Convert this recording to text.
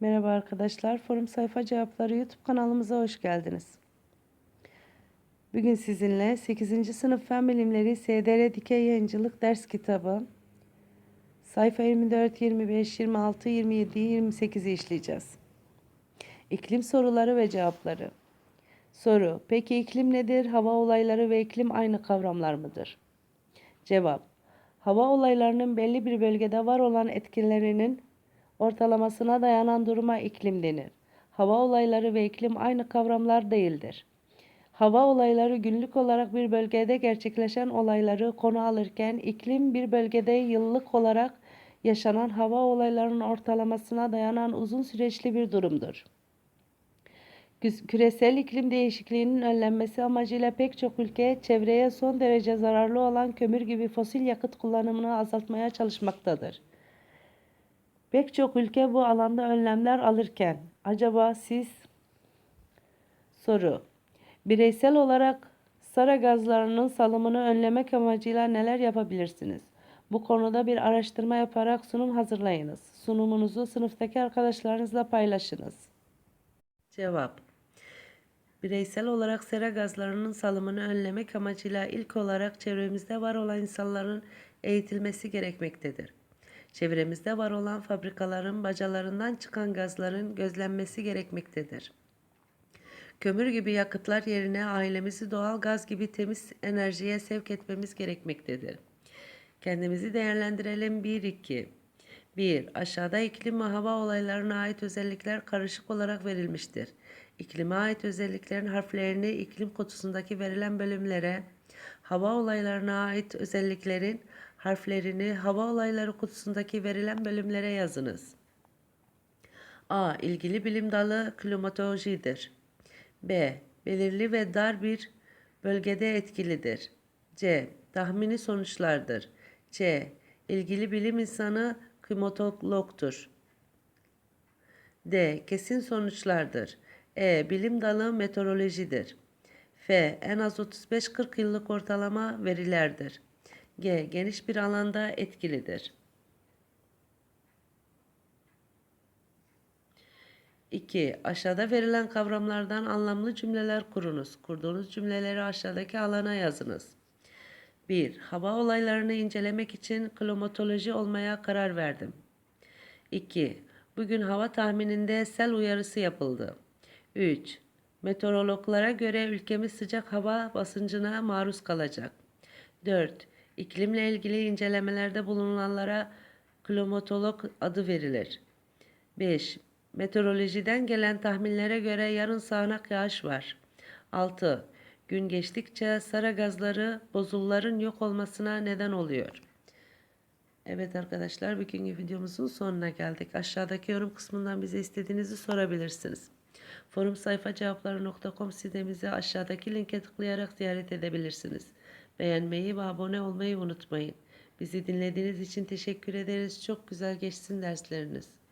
Merhaba arkadaşlar. Forum Sayfa Cevapları YouTube kanalımıza hoş geldiniz. Bugün sizinle 8. sınıf Fen Bilimleri SDR Dikey Yayıncılık ders kitabı sayfa 24, 25, 26, 27, 28'i işleyeceğiz. İklim soruları ve cevapları. Soru: Peki iklim nedir? Hava olayları ve iklim aynı kavramlar mıdır? Cevap: Hava olaylarının belli bir bölgede var olan etkilerinin ortalamasına dayanan duruma iklim denir. Hava olayları ve iklim aynı kavramlar değildir. Hava olayları günlük olarak bir bölgede gerçekleşen olayları konu alırken iklim bir bölgede yıllık olarak yaşanan hava olaylarının ortalamasına dayanan uzun süreçli bir durumdur. Küresel iklim değişikliğinin önlenmesi amacıyla pek çok ülke çevreye son derece zararlı olan kömür gibi fosil yakıt kullanımını azaltmaya çalışmaktadır. Pek çok ülke bu alanda önlemler alırken acaba siz soru bireysel olarak sera gazlarının salımını önlemek amacıyla neler yapabilirsiniz? Bu konuda bir araştırma yaparak sunum hazırlayınız. Sunumunuzu sınıftaki arkadaşlarınızla paylaşınız. Cevap Bireysel olarak sera gazlarının salımını önlemek amacıyla ilk olarak çevremizde var olan insanların eğitilmesi gerekmektedir. Çevremizde var olan fabrikaların bacalarından çıkan gazların gözlenmesi gerekmektedir. Kömür gibi yakıtlar yerine ailemizi doğal gaz gibi temiz enerjiye sevk etmemiz gerekmektedir. Kendimizi değerlendirelim 1-2. 1. Aşağıda iklim ve hava olaylarına ait özellikler karışık olarak verilmiştir. İklime ait özelliklerin harflerini iklim kutusundaki verilen bölümlere, hava olaylarına ait özelliklerin harflerini hava olayları kutusundaki verilen bölümlere yazınız. A. İlgili bilim dalı klimatolojidir. B. Belirli ve dar bir bölgede etkilidir. C. Tahmini sonuçlardır. C. İlgili bilim insanı klimatologtur. D. Kesin sonuçlardır. E. Bilim dalı meteorolojidir. F. En az 35-40 yıllık ortalama verilerdir. G. Geniş bir alanda etkilidir. 2. Aşağıda verilen kavramlardan anlamlı cümleler kurunuz. Kurduğunuz cümleleri aşağıdaki alana yazınız. 1. Hava olaylarını incelemek için klimatoloji olmaya karar verdim. 2. Bugün hava tahmininde sel uyarısı yapıldı. 3. Meteorologlara göre ülkemiz sıcak hava basıncına maruz kalacak. 4. İklimle ilgili incelemelerde bulunanlara klimatolog adı verilir. 5. Meteorolojiden gelen tahminlere göre yarın sağanak yağış var. 6. Gün geçtikçe sera gazları bozulların yok olmasına neden oluyor. Evet arkadaşlar bugünkü videomuzun sonuna geldik. Aşağıdaki yorum kısmından bize istediğinizi sorabilirsiniz. Forum sayfa cevapları.com sitemizi aşağıdaki linke tıklayarak ziyaret edebilirsiniz. Beğenmeyi ve abone olmayı unutmayın. Bizi dinlediğiniz için teşekkür ederiz. Çok güzel geçsin dersleriniz.